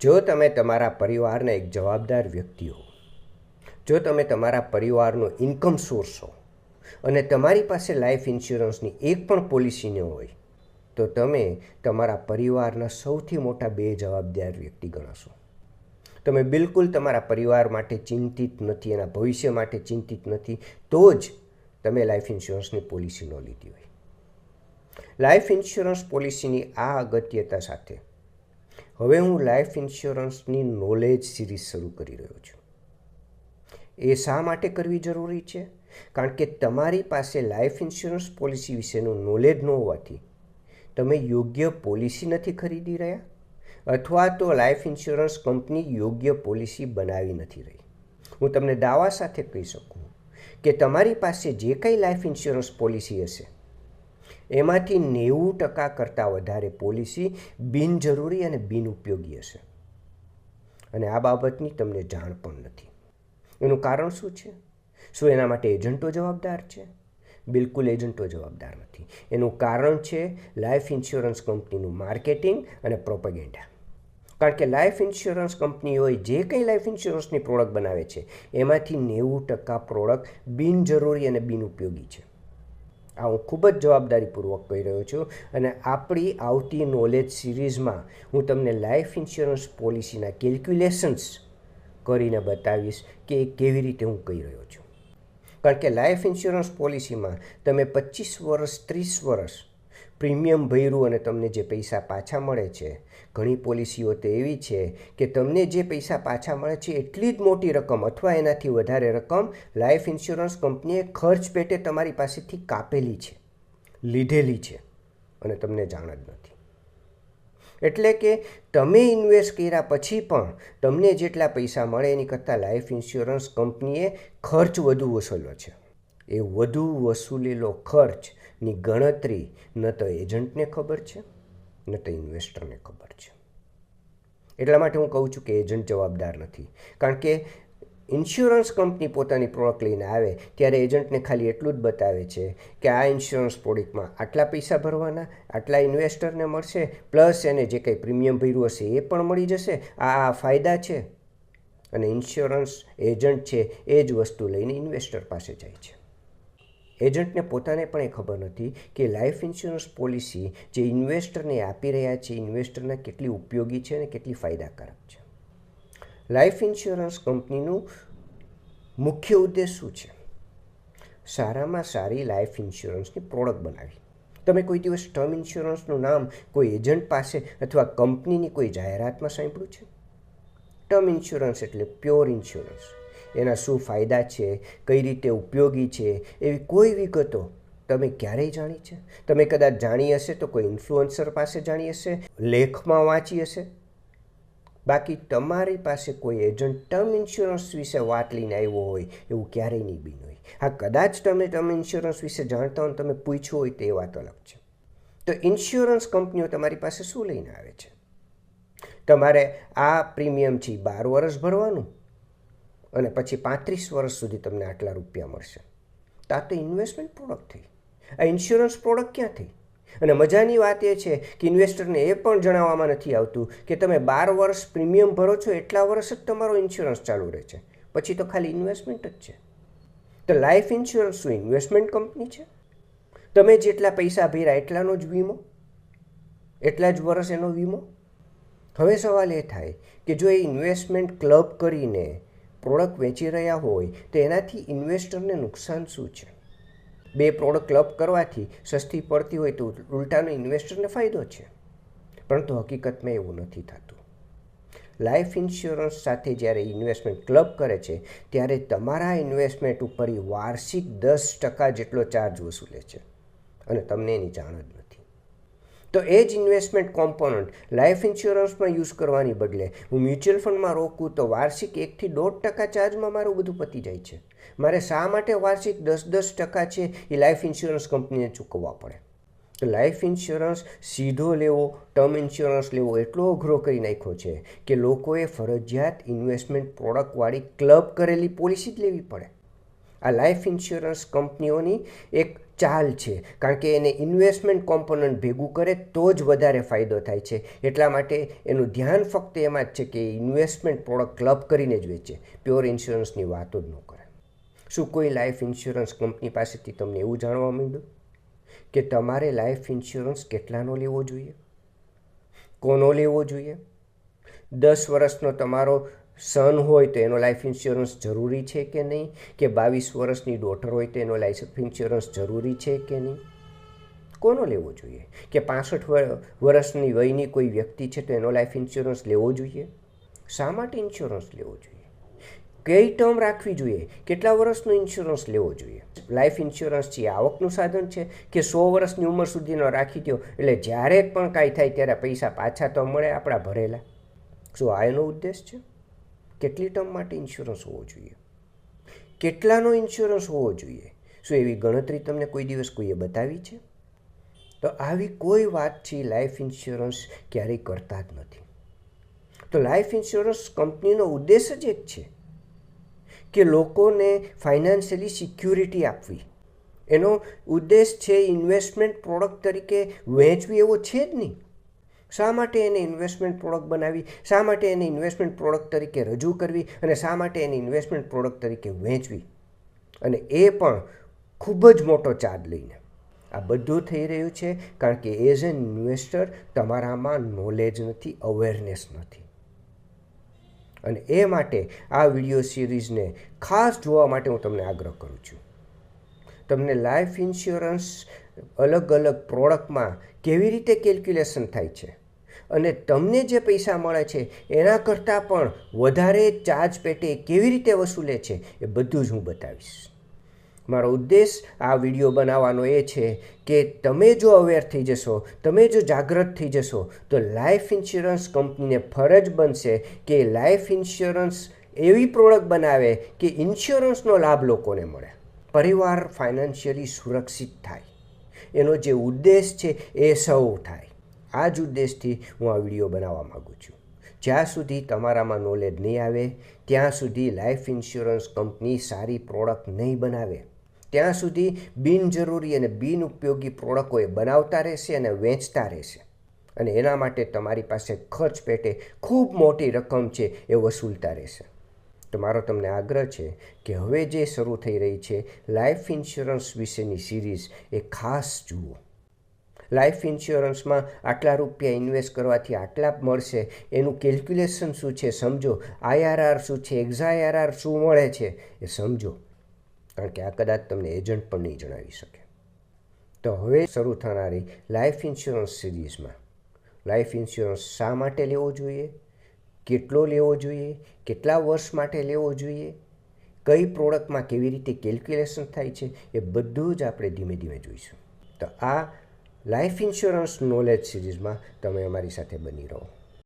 જો તમે તમારા પરિવારના એક જવાબદાર વ્યક્તિ હો, જો તમે તમારા પરિવારનો ઇન્કમ સોર્સ હો અને તમારી પાસે લાઈફ ઇન્સ્યોરન્સની એક પણ પોલિસી ન હોય, તો તમે તમારા પરિવારના સૌથી મોટા બે જવાબદાર વ્યક્તિ ગણાશો. તમે બિલકુલ તમારા પરિવાર માટે ચિંતિત નથી, એના ભવિષ્ય માટે ચિંતિત નથી, તો જ તમે લાઈફ ઇન્સ્યોરન્સની પોલિસી ન લીધી હોય. લાઈફ ઇન્સ્યોરન્સ પોલિસીની આ અગત્યતા સાથે હવે હું લાઈફ ઇન્સ્યોરન્સની નોલેજ સિરીઝ શરૂ કરી રહ્યો છું. એ શા માટે કરવી જરૂરી છે? કારણ કે તમારી પાસે લાઈફ ઇન્સ્યોરન્સ પોલિસી વિશેનું નોલેજ ન હોવાથી તમે યોગ્ય પોલિસી નથી ખરીદી રહ્યા અથવા તો લાઈફ ઇન્સ્યોરન્સ કંપની યોગ્ય પોલિસી બનાવી નથી રહી. હું તમને દાવા સાથે કહી શકું કે તમારી પાસે જે કંઈ લાઈફ ઇન્સ્યોરન્સ પોલિસી હશે એમાંથી નેવું ટકા કરતાં વધારે પોલિસી બિનજરૂરી અને બિનઉપયોગી હશે. અને આ બાબતની તમને જાણ પણ નથી. એનું કારણ શું છે? શું એના માટે એજન્ટો જવાબદાર છે? બિલકુલ એજન્ટો જવાબદાર નથી. એનું કારણ છે લાઈફ ઇન્સ્યોરન્સ કંપનીનું માર્કેટિંગ અને પ્રોપેગેન્ડા. કારણ કે લાઈફ ઇન્સ્યોરન્સ કંપનીઓએ જે કંઈ લાઈફ ઇન્સ્યોરન્સની પ્રોડક્ટ બનાવે છે, એમાંથી નેવું ટકા પ્રોડક્ટ બિનજરૂરી અને બિનઉપયોગી છે. આ હું ખૂબ જ જવાબદારીપૂર્વક કહી રહ્યો છું અને આપણી આવતી નોલેજ સિરીઝમાં હું તમને લાઈફ ઇન્સ્યોરન્સ પોલિસીના કેલ્ક્યુલેશન્સ કરીને બતાવીશ કે એ કેવી રીતે હું કહી રહ્યો છું. કારણ કે લાઈફ ઇન્સ્યોરન્સ પોલિસીમાં તમે પચીસ વર્ષ, ત્રીસ વર્ષ પ્રીમિયમ ભર્યું અને તમને જે પૈસા પાછા મળે છે, ઘણી પોલિસીઓ તો એવી છે કે તમને જે પૈસા પાછા મળે છે, એટલી જ મોટી રકમ અથવા એનાથી વધારે રકમ લાઈફ ઇન્સ્યોરન્સ કંપનીએ ખર્ચ પેટે તમારી પાસેથી કાપેલી છે, લીધેલી છે અને તમને જાણ જ નથી. એટલે કે તમે ઇન્વેસ્ટ કર્યા પછી પણ તમને જેટલા પૈસા મળે એની કરતાં લાઈફ ઇન્સ્યોરન્સ કંપનીએ ખર્ચ વધુ વસૂલ્યો છે. એ વધુ વસૂલેલો ખર્ચની ગણતરી ન તો એજન્ટને ખબર છે, ન તો ઇન્વેસ્ટરને ખબર છે. એટલા માટે હું કહું છું કે એજન્ટ જવાબદાર નથી. કારણ કે ઇન્સ્યોરન્સ કંપની પોતાની પ્રોડક્ટ લઈને આવે ત્યારે એજન્ટને ખાલી એટલું જ બતાવે છે કે આ ઇન્સ્યોરન્સ પ્રોડક્ટમાં આટલા પૈસા ભરવાના, આટલા ઇન્વેસ્ટરને મળશે, પ્લસ એને જે કંઈ પ્રીમિયમ ભર્યું હશે એ પણ મળી જશે, આ આ ફાયદા છે. અને ઇન્સ્યોરન્સ એજન્ટ છે એ જ વસ્તુ લઈને ઇન્વેસ્ટર પાસે જાય છે. એજન્ટને પોતાને પણ એ ખબર નથી કે લાઈફ ઇન્સ્યોરન્સ પોલિસી જે ઇન્વેસ્ટરને આપી રહ્યા છે, ઇન્વેસ્ટરને કેટલી ઉપયોગી છે અને કેટલી ફાયદાકારક છે. લાઈફ ઇન્સ્યોરન્સ કંપનીનું મુખ્ય ઉદ્દેશ શું છે? સારામાં સારી લાઈફ ઇન્સ્યોરન્સની પ્રોડક્ટ બનાવી. તમે કોઈ દિવસ ટર્મ ઇન્સ્યોરન્સનું નામ કોઈ એજન્ટ પાસે અથવા કંપનીની કોઈ જાહેરાતમાં સાંભળ્યું છે? ટર્મ ઇન્સ્યોરન્સ એટલે પ્યોર ઇન્સ્યોરન્સ. એના શું ફાયદા છે, કઈ રીતે ઉપયોગી છે, એવી કોઈ વિગતો તમે ક્યારેય જાણી છે? તમે કદાચ જાણી હશે તો કોઈ ઇન્ફ્લુઅન્સર પાસે જાણી હશે, લેખમાં વાંચી હશે? બાકી તમારી પાસે કોઈ એજન્ટ ટર્મ ઇન્સ્યોરન્સ વિશે વાત લઈને આવ્યો હોય, એવું ક્યારેય નહીં બીન હોય. હા, કદાચ તમે ટર્મ ઇન્સ્યોરન્સ વિશે જાણતા હોય તમે પૂછ્યું હોય તો વાત અલગ છે. તો ઇન્સ્યોરન્સ કંપનીઓ તમારી પાસે શું લઈને આવે છે? તમારે આ પ્રીમિયમ છે બાર વર્ષ ભરવાનું અને પછી પાંત્રીસ વર્ષ સુધી તમને આટલા રૂપિયા મળશે. તો આ તો ઇન્વેસ્ટમેન્ટ પ્રોડક્ટ થઈ. આ ઇન્સ્યોરન્સ પ્રોડક્ટ ક્યાં થઈ? અને મજાની વાત એ છે કે ઇન્વેસ્ટરને એ પણ જણાવવામાં નથી આવતું કે તમે બાર વર્ષ પ્રીમિયમ ભરો છો, એટલા વર્ષ જ તમારો ઇન્સ્યોરન્સ ચાલુ રહે છે. પછી તો ખાલી ઇન્વેસ્ટમેન્ટ જ છે. તો લાઈફ ઇન્સ્યોરન્સ શું ઇન્વેસ્ટમેન્ટ કંપની છે? તમે જેટલા પૈસા ભર્યા એટલાનો જ વીમો? એટલા જ વર્ષ એનો વીમો? હવે સવાલ એ થાય કે જો એ ઇન્વેસ્ટમેન્ટ ક્લબ કરીને પ્રોડક્ટ વેચી રહ્યા હોય, તો એનાથી ઇન્વેસ્ટરને નુકસાન શું છે? બે પ્રોડક્ટ ક્લબ કરવાથી સસ્તી પડતી હોય તો ઉલટાનો ઇન્વેસ્ટરને ફાયદો છે? પરંતુ હકીકતમાં એવું નથી થતું. લાઈફ ઇન્સ્યોરન્સ સાથે જ્યારે ઇન્વેસ્ટમેન્ટ ક્લબ કરે છે, ત્યારે તમારા ઇન્વેસ્ટમેન્ટ ઉપર વાર્ષિક દસ ટકા જેટલો ચાર્જ વસૂલે છે. અને તમને એની જાણ જ નથી. તો એ જ ઇન્વેસ્ટમેન્ટ કોમ્પોનન્ટ લાઈફ ઇન્સ્યોરન્સમાં યુઝ કરવાની બદલે હું મ્યુચ્યુઅલ ફંડમાં રોકું તો વાર્ષિક એકથી દોઢ ટકા ચાર્જમાં મારું બધું પતી જાય છે. મારે શા માટે વાર્ષિક દસ દસ ટકા છે એ લાઈફ ઇન્સ્યોરન્સ કંપનીને ચૂકવવા પડે? તો લાઈફ ઇન્સ્યોરન્સ સીધો લેવો ટર્મ ઇન્સ્યોરન્સ લેવો એટલો અઘરો કરી નાખ્યો છે કે લોકોએ ફરજિયાત ઇન્વેસ્ટમેન્ટ પ્રોડક્ટવાળી ક્લબ કરેલી પોલિસી જ લેવી પડે. આ લાઈફ ઇન્સ્યોરન્સ કંપનીઓની એક ચાલ છે. કારણ કે એને ઇન્વેસ્ટમેન્ટ કોમ્પોનન્ટ ભેગું કરે તો જ વધારે ફાયદો થાય છે. એટલા માટે એનું ધ્યાન ફક્ત એમાં જ છે કે ઇન્વેસ્ટમેન્ટ પ્રોડક્ટ ક્લબ કરીને જ વેચે. પ્યોર ઇન્સ્યોરન્સની વાતો જ ન કરે. શું કોઈ લાઈફ ઇન્સ્યોરન્સ કંપની પાસેથી તમને એવું જાણવા માંડ્યું? કે તમારે લાઈફ ઇન્સ્યોરન્સ કેટલાનો લેવો જોઈએ? કોનો લેવો જોઈએ? દસ વર્ષનો તમારો સન હોય તો એનો લાઈફ ઇન્સ્યોરન્સ જરૂરી છે કે નહીં? કે બાવીસ વર્ષની ડોટર હોય તો એનો લાઈફ ઇન્સ્યોરન્સ જરૂરી છે કે નહીં? કોનો લેવો જોઈએ? કે પાસઠ વર્ષની વયની કોઈ વ્યક્તિ છે તો એનો લાઈફ ઇન્સ્યોરન્સ લેવો જોઈએ? શા માટે ઇન્સ્યોરન્સ લેવો જોઈએ? કઈ ટર્મ રાખવી જોઈએ? કેટલા વર્ષનો ઇન્સ્યોરન્સ લેવો જોઈએ? લાઈફ ઇન્સ્યોરન્સ છે આવકનું સાધન છે? કે સો વર્ષની ઉંમર સુધીનો રાખી દો એટલે જ્યારે પણ કાંઈ થાય ત્યારે પૈસા પાછા તો મળે આપણા ભરેલા. શું આ એનો ઉદ્દેશ છે? કેટલી ટર્મ માટે ઇન્સ્યોરન્સ હોવો જોઈએ? કેટલાનો ઇન્સ્યોરન્સ હોવો જોઈએ? શું એવી ગણતરી તમને કોઈ દિવસ કોઈએ બતાવી છે? તો આવી કોઈ વાતથી લાઈફ ઇન્સ્યોરન્સ ક્યારેય કરતા જ નથી. તો લાઈફ ઇન્સ્યોરન્સ કંપનીનો ઉદ્દેશ જ એક છે કે લોકોને ફાઇનાન્શિયલી સિક્યુરિટી આપવી. એનો ઉદ્દેશ છે ઇન્વેસ્ટમેન્ટ પ્રોડક્ટ તરીકે વહેંચવી એવો છે જ નહીં. શા માટે એને ઇન્વેસ્ટમેન્ટ પ્રોડક્ટ બનાવી? શા માટે એને ઇન્વેસ્ટમેન્ટ પ્રોડક્ટ તરીકે રજૂ કરવી? અને શા માટે એને ઇન્વેસ્ટમેન્ટ પ્રોડક્ટ તરીકે વહેંચવી અને એ પણ ખૂબ જ મોટો ચાર્જ લઈને. આ બધું થઈ રહ્યું છે કારણ કે એઝ એન ઇન્વેસ્ટર તમારામાં નોલેજ નથી અવેરનેસ નથી. અને એ માટે આ વીડિયો સિરીઝને ખાસ જોવા માટે હું તમને આગ્રહ કરું છું. તમને લાઈફ ઇન્સ્યોરન્સ અલગ અલગ પ્રોડક્ટમાં કેવી રીતે કેલ્ક્યુલેશન થાય છે? અને તમને જે પૈસા મળે છે, એના કરતાં પણ વધારે ચાર્જ પેટે કેવી રીતે વસૂલે છે, એ બધું જ હું બતાવીશ. મારો ઉદ્દેશ આ વીડિયો બનાવવાનો એ છે કે તમે જો અવેર થઈ જશો, તમે જો જાગૃત થઈ જશો, તો લાઈફ ઇન્સ્યોરન્સ કંપનીને ફરજ બનશે કે લાઈફ ઇન્સ્યોરન્સ એવી પ્રોડક્ટ બનાવે કે ઇન્સ્યોરન્સનો લાભ લોકોને મળે. પરિવાર ફાઇનાન્શિયલી સુરક્ષિત થાય. એનો જે ઉદ્દેશ છે એ સૌ થાય. આ જ ઉદ્દેશથી હું આ વીડિયો બનાવવા માગું છું. જ્યાં સુધી તમારામાં નોલેજ નહીં આવે, ત્યાં સુધી લાઈફ ઇન્સ્યોરન્સ કંપની સારી પ્રોડક્ટ નહીં બનાવે. ત્યાં સુધી બિનજરૂરી અને બિનઉપયોગી પ્રોડક્ટો એ બનાવતા રહેશે અને વેચતા રહેશે. અને એના માટે તમારી પાસે ખર્ચ પેટે ખૂબ મોટી રકમ છે એ વસૂલતા રહેશે. તો મારો તમને આગ્રહ છે કે હવે જે શરૂ થઈ રહી છે લાઈફ ઇન્સ્યોરન્સ વિશેની સિરીઝ એ ખાસ જુઓ. લાઈફ ઇન્સ્યોરન્સમાં આટલા રૂપિયા ઇન્વેસ્ટ કરવાથી આટલા મળશે, એનું કેલ્ક્યુલેશન શું છે સમજો આઈઆરઆર શું છે એક્ઝાઆરઆર શું મળે છે એ સમજો. કારણ કે આ કદાચ તમને એજન્ટ પણ નહીં જણાવી શકે. તો હવે શરૂ થનારી લાઈફ ઇન્સ્યોરન્સ સિરીઝમાં લાઈફ ઇન્સ્યોરન્સ શા માટે લેવો જોઈએ? કેટલો લેવો જોઈએ? કેટલા વર્ષ માટે લેવો જોઈએ? કઈ પ્રોડક્ટમાં કેવી રીતે કેલ્ક્યુલેશન થાય છે? એ બધું જ આપણે ધીમે ધીમે જોઈશું. તો આ લાઈફ ઇન્સ્યોરન્સ નોલેજ સિરીઝમાં તમે અમારી સાથે બની રહો.